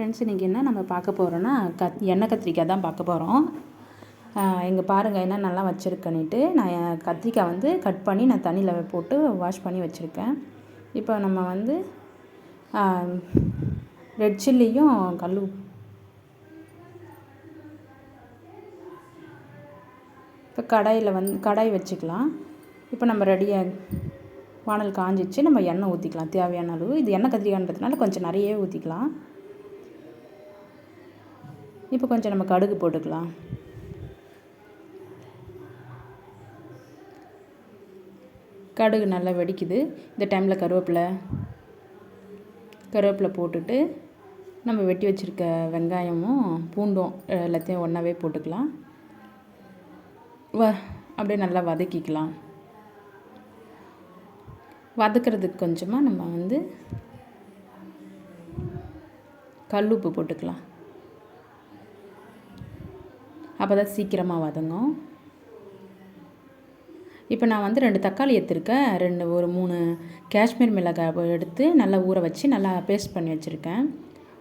Friends இன்றைக்கி என்ன நம்ம பார்க்க போகிறோன்னா கத் எண்ணெய் கத்திரிக்காய் தான் பார்க்க போகிறோம் இங்கே பாருங்கள் என்ன நல்லா வச்சுருக்கேன்ட்டு நான் கத்திரிக்காய் வந்து கட் பண்ணி நான் தண்ணியில் போட்டு வாஷ் பண்ணி வச்சுருக்கேன். இப்போ நம்ம வந்து ரெட் சில்லியும் கல் இப்போ கடாயில் வந்து கடாய் வச்சுக்கலாம். இப்போ நம்ம ரெடியாக வானல் காஞ்சிச்சு நம்ம எண்ணெய் ஊற்றிக்கலாம் தேவையான அளவு. இது எண்ணெய் கத்திரிக்காய்ன்றதுனால கொஞ்சம் நிறையவே ஊற்றிக்கலாம் இப்போ கொஞ்சம் நம்ம கடுகு போட்டுக்கலாம். கடுகு நல்லா வெடிக்குது. இந்த டைமில் கருவேப்பிலை கருவேப்பிலை போட்டுட்டு நம்ம வெட்டி வச்சுருக்க வெங்காயமும் பூண்டும் எல்லாத்தையும் ஒன்றாவே போட்டுக்கலாம். வ அப்படியே நல்லா வதக்கிக்கலாம். வதக்கிறதுக்கு கொஞ்சமாக நம்ம வந்து கல் உப்பு போட்டுக்கலாம். அப்போ தான் சீக்கிரமாக வதங்கும். இப்போ நான் வந்து ரெண்டு தக்காளி எடுத்துருக்கேன். ரெண்டு ஒரு மூணு காஷ்மீர் மிளகாய் எடுத்து நல்லா ஊற வச்சு நல்லா பேஸ்ட் பண்ணி வச்சுருக்கேன்.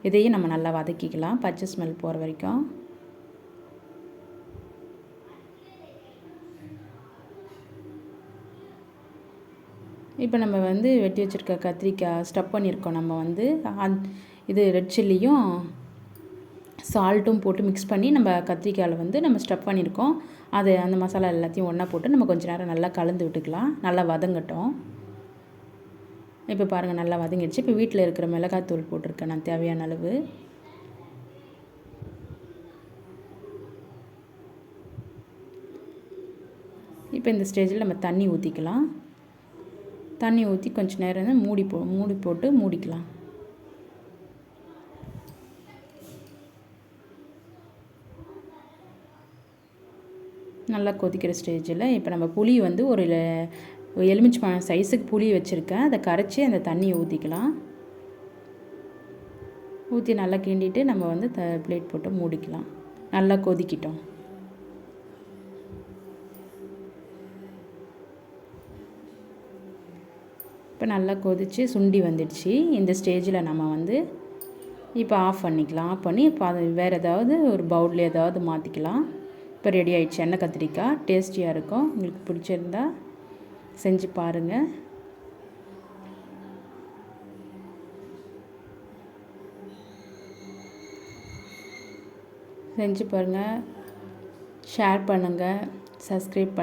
இதையும் நம்ம நல்லா வதக்கிக்கலாம். பச்சை ஸ்மெல் போகிற வரைக்கும். இப்போ நம்ம வந்து வெட்டி வச்சுருக்க கத்திரிக்காய் ஸ்டப் பண்ணியிருக்கோம். நம்ம வந்து இது ரெட் சில்லியும் சால்ட்டும் போட்டு மிக்ஸ் பண்ணி நம்ம கத்திரிக்காயில் வந்து நம்ம ஸ்டப் பண்ணியிருக்கோம். அது அந்த மசாலா எல்லாத்தையும் ஒன்றா போட்டு நம்ம கொஞ்சம் நேரம் நல்லா கலந்து விட்டுக்கலாம். நல்லா வதங்கட்டும். இப்போ பாருங்கள் நல்லா வதங்கிடுச்சு. இப்போ வீட்டில் இருக்கிற மிளகாத்தூள் போட்டிருக்கேன் நான் தேவையான அளவு. இப்போ இந்த ஸ்டேஜில் நம்ம தண்ணி ஊற்றிக்கலாம் தண்ணி ஊற்றி கொஞ்சம் நேரம் மூடி போ மூடி போட்டு மூடிக்கலாம். நல்லா கொதிக்கிற ஸ்டேஜில் இப்போ நம்ம புளி வந்து ஒரு எலுமிச்சி பழம் சைஸுக்கு புளி வச்சுருக்கேன். அதை கரைச்சி அந்த தண்ணியை ஊற்றிக்கலாம் ஊற்றி நல்லா கிண்டிட்டு நம்ம வந்து த பிளேட் போட்டு மூடிக்கலாம். நல்லா கொதிக்கிட்டோம். இப்போ நல்லா கொதித்து சுண்டி வந்துடுச்சு. இந்த ஸ்டேஜில் நம்ம வந்து இப்போ ஆஃப் பண்ணிக்கலாம். ஆஃப் பண்ணி இப்போ அது வேறு ஏதாவது ஒரு பவுலில் ஏதாவது மாற்றிக்கலாம் இப்போ ரெடி ஆகிடுச்சு எண்ணெய் கத்திரிக்காய். டேஸ்டியாக இருக்கும். உங்களுக்கு பிடிச்சிருந்தா செஞ்சு பாருங்கள் செஞ்சு பாருங்கள் ஷேர் பண்ணுங்கள் சப்ஸ்கிரைப் பண்ண